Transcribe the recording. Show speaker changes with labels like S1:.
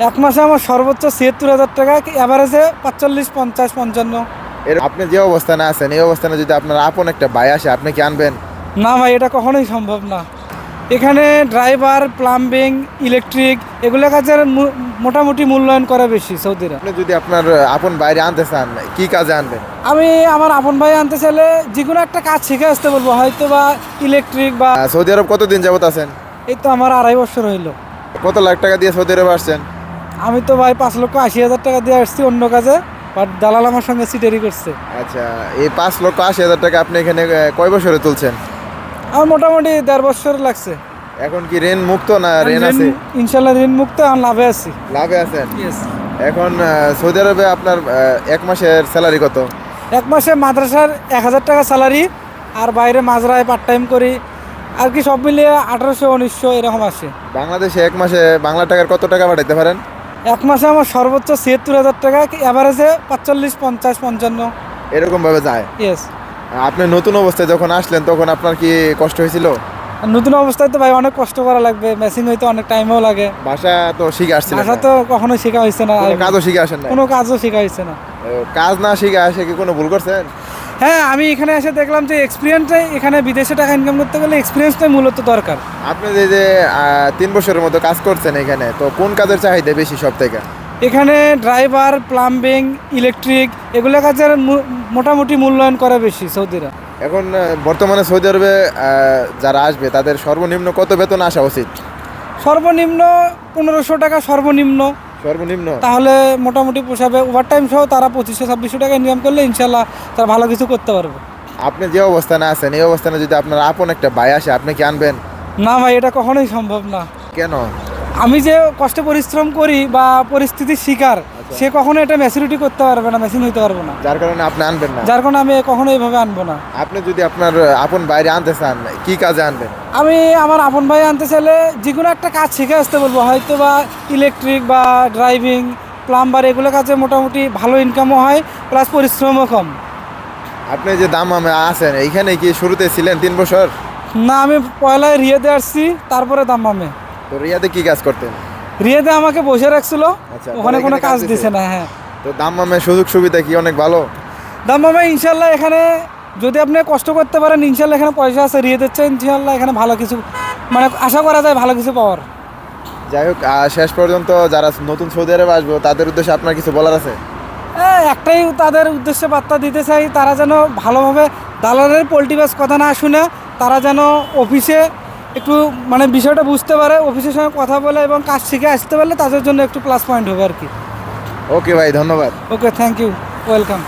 S1: এক মাসে আমার সর্বোচ্চ ছিয়াত্তর হাজার টাকা অ্যাভারেজে পাঁচচল্লিশ পঞ্চাশ পঞ্চান্ন।
S2: এর- আপনি যে অবস্থানে আছেন এই অবস্থানে যদি আপনার আপন একটা ভাই আসে আপনি কি আনবেন?
S1: না ভাই এটা কখনোই সম্ভব না। এখানে ড্রাইভার প্লাম্বিং ইলেকট্রিক এগুলো কাজের মোটামুটি মূল্যায়ন করা বেশি সৌদিরা।
S2: আপনি যদি আপনার আপন বাইরে আনতে চান কি কাজে আনবেন?
S1: আমি আমার আপন ভাই আনতে চাইলে যে কোনো একটা কাজ শিখে আসতে বলব হয়তো বা ইলেকট্রিক বা
S2: সৌদি আরব কতদিন যাবত আছেন?
S1: এই তো আমার আড়াই বছর হইল।
S2: কত লাখ টাকা দিয়ে সৌদি আরব আসছেন?
S1: আমি তো ভাই পাঁচ লক্ষ আশি হাজার টাকা দিয়ে আসছি অন্য কাজে বাট দালাল আমার সঙ্গে সিটারি করছে।
S2: আচ্ছা এই পাঁচ লক্ষ আশি হাজার টাকা আপনি এখানে কয় বছরে তুলছেন?
S1: আমার মোটামুটি দেড় বছর লাগছে।
S2: এখন কি ঋণ মুক্ত না ঋণ আছে?
S1: ইনশাল্লাহ ঋণ মুক্ত আমি লাভে আছি।
S2: লাভে আছেন? এখন সৌদি আরবে আপনার এক মাসের স্যালারি কত?
S1: এক মাসে মাদ্রাসার এক হাজার টাকা স্যালারি আর বাইরে মাজরায় পার্ট টাইম করি। আর কি সব মিলিয়ে আঠারোশো উনিশশো এরকম আসে।
S2: বাংলাদেশে এক মাসে বাংলা টাকার কত টাকা পাঠাইতে পারেন?
S1: এক মাসে আমার সর্বোচ্চ ছিয়াত্তর হাজার টাকা অ্যাভারেজে পাঁচচল্লিশ পঞ্চাশ পঞ্চান্ন।
S2: এরকম ভাবে যায়?
S1: ইয়েস
S2: আপনি নতুন অবস্থায় যখন আসলেন তখন আপনার কি কষ্ট হয়েছিল?
S1: নতুন অবস্থায় তো ভাই অনেক কষ্ট করা লাগবে মেশিন হইতে অনেক টাইমও লাগে।
S2: ভাষা তো শিখে আসছিলেন
S1: ভাষা
S2: না।
S1: তো কখনো শেখা হয়েছে না।
S2: কোনো কাজও শিখে আসেন না
S1: কোনো কাজও শেখা হয়েছে না।
S2: কাজ না শিখে আসে কি কোনো ভুল করছেন?
S1: হ্যাঁ আমি এখানে এসে দেখলাম যে এক্সপিরিয়েন্সটাই এখানে বিদেশে টাকা ইনকাম করতে গেলে এক্সপিরিয়েন্সটাই মূলত দরকার।
S2: আপনি যে যে তিন বছরের মতো কাজ করছেন এখানে তো কোন কাজের চাহিদা বেশি সব থেকে
S1: এখানে ড্রাইভার প্লাম্বিং ইলেকট্রিক এগুলো কাজের মোটামুটি মূল্যায়ন করা বেশি সৌদিরা।
S2: এখন বর্তমানে সৌদি আরবে যারা আসবে তাদের সর্বনিম্ন কত বেতন আসা উচিত?
S1: সর্বনিম্ন পনেরোশো টাকা সর্বনিম্ন।
S2: সর্বনিম্ন।
S1: তাহলে মোটামুটি পোষাবে ওভারটাইম সহ তারা পঁচিশশো ছাব্বিশশো টাকা ইনকাম করলে ইনশাল্লাহ তারা ভালো কিছু করতে পারবে।
S2: আপনি যে অবস্থানে আছেন এই অবস্থানে যদি আপনার আপন একটা ভাই আসে আপনি কি আনবেন?
S1: না ভাই এটা কখনোই সম্ভব না।
S2: কেন?
S1: আমি যে কষ্ট পরিশ্রম করি বা পরিস্থিতির শিকার সে কখনো এটা ম্যাচুরিটি করতে পারবে না মেশিন হইতে পারবে না।
S2: যার কারণে আপনি আনবেন না।
S1: যার কারণে আমি কখনো এইভাবে আনব না।
S2: আপনি যদি আপনার আপন বাইরে আনতে চান কি কাজে আনবেন?
S1: আমি আমার আপন ভাই আনতে চাইলে যে কোনো একটা কাজ শিখে আসতে বলব। হয়তো বা ইলেকট্রিক বা ড্রাইভিং প্লাম্বার এগুলো কাজে মোটামুটি ভালো ইনকামও হয় প্লাস পরিশ্রমও কম।
S2: আপনি যে দাম আমি আছেন এইখানে কি শুরুতে ছিলেন তিন বছর?
S1: না আমি পয়লায় রিয়েতে আসছি তারপরে দাম্মামে
S2: তো রিয়াতে কি কাজ করতেন?
S1: রিয়েতে আমাকে বসে রাখছিল।
S2: আচ্ছা,
S1: ওখানে কোনো কাজ দিছে? না হ্যাঁ।
S2: তো দাম সুযোগ সুবিধা কি অনেক ভালো?
S1: দাম্মামে ইনশাল্লাহ এখানে যদি আপনি কষ্ট করতে পারেন ইনশাল্লাহ এখানে পয়সা আছে রিয়েতে চেয়ে ইনশাল্লাহ এখানে ভালো কিছু মানে আশা করা যায় ভালো কিছু পাওয়ার।
S2: যাই হোক শেষ পর্যন্ত যারা নতুন সৌদি আরবে আসবে তাদের উদ্দেশ্যে আপনার কিছু বলার আছে?
S1: হ্যাঁ, একটাই তাদের উদ্দেশ্যে বার্তা দিতে চাই তারা যেন ভালোভাবে দালালের পোল্ট্রিবাস কথা না শুনে তারা যেন অফিসে একটু মানে বিষয়টা বুঝতে পারে অফিসের সঙ্গে কথা বলে এবং কাজ শিখে আসতে পারলে তাদের জন্য একটু প্লাস পয়েন্ট হবে আর কি।
S2: ওকে ভাই ধন্যবাদ।
S1: Okay thank you welcome